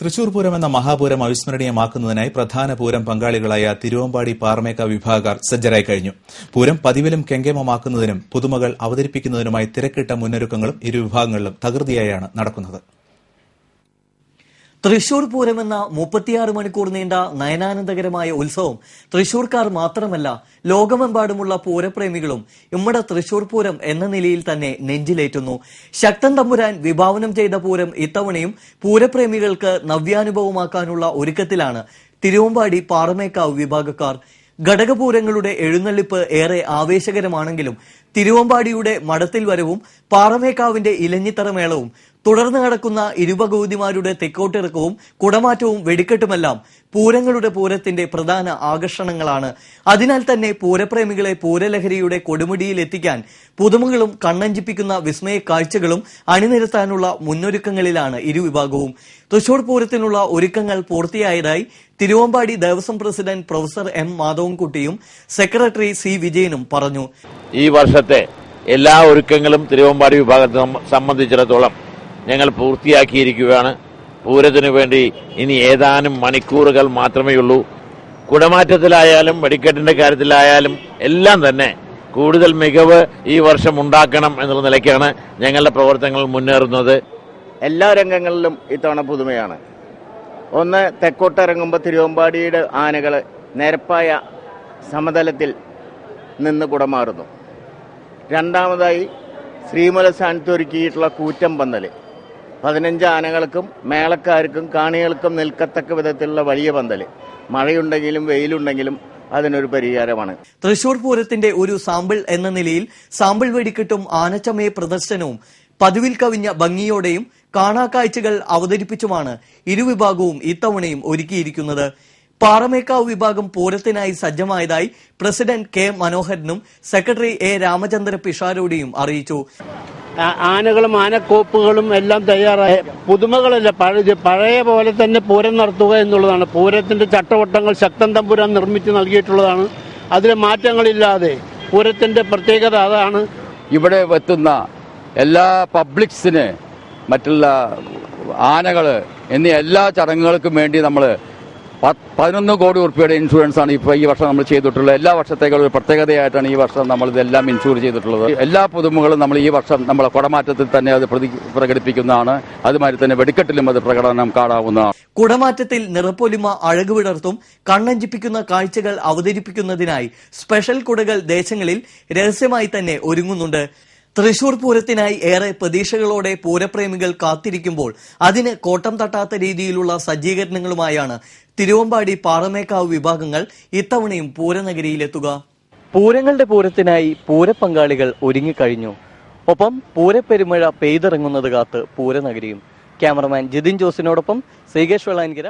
തൃശൂർ പൂരം എന്ന മഹാപൂരം അവിസ്മരണീയമാക്കുന്നതിനായി പ്രധാന പൂരം പങ്കാളികളായ തിരുവമ്പാടി പാർമേക്ക വിഭാഗക്കാർ സജ്ജരായി കഴിഞ്ഞു. പൂരം പതിവിലും കെങ്കേമമാക്കുന്നതിനും പുതുമകൾ അവതരിപ്പിക്കുന്നതിനുമായി തിരക്കിട്ട മുന്നൊരുക്കങ്ങളും ഇരു വിഭാഗങ്ങളിലും തകൃതിയായാണ് നടക്കുന്നത്. തൃശൂർ പൂരം എന്ന മുപ്പത്തിയാറ് മണിക്കൂർ നീണ്ട നയനാനന്ദകരമായ ഉത്സവം തൃശൂർക്കാർ മാത്രമല്ല ലോകമെമ്പാടുമുള്ള പൂരപ്രേമികളും ഇമ്മടെ തൃശൂർ പൂരം എന്ന നിലയിൽ തന്നെ നെഞ്ചിലേറ്റുന്നു. ശക്തൻ തമ്പുരാൻ വിഭാവനം ചെയ്ത പൂരം ഇത്തവണയും പൂരപ്രേമികൾക്ക് നവ്യാനുഭവമാക്കാനുള്ള ഒരുക്കത്തിലാണ് തിരുവമ്പാടി പാറമേക്കാവ് വിഭാഗക്കാർ. ഘടകപൂരങ്ങളുടെ എഴുന്നള്ളിപ്പ് ഏറെ ആവേശകരമാണെങ്കിലും തിരുവമ്പാടിയുടെ മടത്തിൽ വരവും പാറമേക്കാവിന്റെ ഇലഞ്ഞിത്തറ മേളവും തുടർന്ന് നടക്കുന്ന ഇരുപകൗതിമാരുടെ തെക്കോട്ടിറക്കവും കുടമാറ്റവും വെടിക്കെട്ടുമെല്ലാം പൂരങ്ങളുടെ പൂരത്തിന്റെ പ്രധാന ആകർഷണങ്ങളാണ്. അതിനാൽ തന്നെ പൂരപ്രേമികളെ പൂരലഹരിയുടെ കൊടുമുടിയിൽ എത്തിക്കാൻ പുതുമകളും കണ്ണഞ്ചിപ്പിക്കുന്ന വിസ്മയ കാഴ്ചകളും അണിനിരത്താനുള്ള മുന്നൊരുക്കങ്ങളിലാണ് ഇരുവിഭാഗവും. തൃശൂർ പൂരത്തിനുള്ള ഒരുക്കങ്ങൾ പൂർത്തിയായതായി Thiruvambadi Devaswom president professor M മാധവൻകുട്ടിയും secretary C വിജയനും പറഞ്ഞു. ഈ വർഷത്തെ എല്ലാ ഒരുക്കങ്ങളും തിരുവമ്പാടി വിഭാഗത്തെ സംബ- സംബന്ധിച്ചിടത്തോളം ഞങ്ങൾ പൂർത്തിയാക്കിയിരിക്കുകയാണ്. പൂരത്തിനു വേണ്ടി ഇനി ഏതാനും മണിക്കൂറുകൾ മാത്രമേ ഉള്ളൂ. കുടമാറ്റത്തിലായാലും വെടിക്കെട്ടിന്റെ കാര്യത്തിലായാലും എല്ലാം തന്നെ കൂടുതൽ മികവ് ഈ വർഷം ഉണ്ടാക്കണം എന്നുള്ള നിലയ്ക്കാണ് ഞങ്ങളുടെ പ്രവർത്തനങ്ങൾ മുന്നേറുന്നത്. എല്ലാ രംഗങ്ങളിലും ഇത്തവണ പുതുമയാണ്. ഒന്ന് തെക്കോട്ടിറങ്ങുമ്പോൾ തിരുവമ്പാടിയുടെ ആനകൾ നിരപ്പായ സമതലത്തിൽ നിന്ന് കുടമാറുന്നു. രണ്ടാമതായി ശ്രീമല സ്ഥാനത്ത് ഒരുക്കിയിട്ടുള്ള കൂറ്റം പന്തൽ പതിനഞ്ച് ആനകൾക്കും മേളക്കാർക്കും കാണികൾക്കും നിൽക്കത്തക്ക വിധത്തിലുള്ള വലിയ പന്തൽ മഴയുണ്ടെങ്കിലും വെയിലുണ്ടെങ്കിലും അതിനൊരു പരിഹാരമാണ്. തൃശൂർ പൂരത്തിന്റെ ഒരു സാമ്പിൾ എന്ന നിലയിൽ സാമ്പിൾ വെടിക്കെട്ടും ആനച്ചമയ പ്രദർശനവും പതിവിൽ കവിഞ്ഞ ഭംഗിയോടെയും കാണാക്കാഴ്ചകൾ അവതരിപ്പിച്ചുമാണ് ഇരുവിഭാഗവും ഇത്തവണയും ഒരുക്കിയിരിക്കുന്നത്. പാറമേക്കാവ് വിഭാഗം പൂരത്തിനായി സജ്ജമായതായി പ്രസിഡന്റ് കെ മനോഹരനും സെക്രട്ടറി എ രാമചന്ദ്ര പിഷാരോടിയും അറിയിച്ചു. ആനകളും ആനക്കോപ്പുകളും എല്ലാം തയ്യാറായ. പുതുമകളല്ല പഴയ പഴയ പോലെ തന്നെ പൂരം നടത്തുക എന്നുള്ളതാണ്. പൂരത്തിന്റെ ചട്ടവട്ടങ്ങൾ ശക്തൻ തമ്പുരാൻ നിർമ്മിച്ച് നൽകിയിട്ടുള്ളതാണ്. അതിലെ മാറ്റങ്ങളില്ലാതെ പൂരത്തിന്റെ പ്രത്യേകത അതാണ്. ഇവിടെ എത്തുന്ന എല്ലാ പബ്ലിക്സിന് മറ്റുള്ള ആനകൾ എന്നീ എല്ലാ ചടങ്ങുകൾക്കും വേണ്ടി നമ്മൾ പതിനൊന്ന് കോടി ഉറുപ്പിയുടെ ഇൻഷുറൻസ് ആണ് ഇപ്പോൾ ഈ വർഷം നമ്മൾ ചെയ്തിട്ടുള്ളത്. എല്ലാ വർഷത്തേക്കാളും ഒരു പ്രത്യേകതയായിട്ടാണ് ഈ വർഷം നമ്മൾ ഇതെല്ലാം ഇൻഷൂർ ചെയ്തിട്ടുള്ളത്. എല്ലാ പുതുമകളും നമ്മൾ ഈ വർഷം നമ്മളെ കുടമാറ്റത്തിൽ തന്നെ അത് പ്രകടിപ്പിക്കുന്നതാണ്. അതുമാതിരി തന്നെ വെടിക്കെട്ടിലും അത് പ്രകടനം കാണാവുന്നതാണ് കുടമാറ്റത്തിൽ നിറപ്പൊലിമ അഴകുവിടർത്തും കണ്ണഞ്ചിപ്പിക്കുന്ന കാഴ്ചകൾ അവതരിപ്പിക്കുന്നതിനായി സ്പെഷ്യൽ കുടകൾ ദേശങ്ങളിൽ രഹസ്യമായി തന്നെ ഒരുങ്ങുന്നുണ്ട്. തൃശൂർ പൂരത്തിനായി ഏറെ പ്രതീക്ഷകളോടെ പൂരപ്രേമികൾ കാത്തിരിക്കുമ്പോൾ അതിന് കോട്ടം തട്ടാത്ത രീതിയിലുള്ള സജ്ജീകരണങ്ങളുമായാണ് തിരുവമ്പാടി പാറമേക്കാവ് വിഭാഗങ്ങൾ ഇത്തവണയും പൂരനഗരിയിലെത്തുക. പൂരങ്ങളുടെ പൂരത്തിനായി പൂരപ്പങ്കാളികൾ ഒരുങ്ങിക്കഴിഞ്ഞു. ഒപ്പം പൂരപ്പെരുമഴ പെയ്തിറങ്ങുന്നത് കാത്ത് പൂരനഗരിയും. ക്യാമറമാൻ ജിതിൻ ജോസിനോടൊപ്പം ശ്രീകേഷ് വെള്ളാൻകര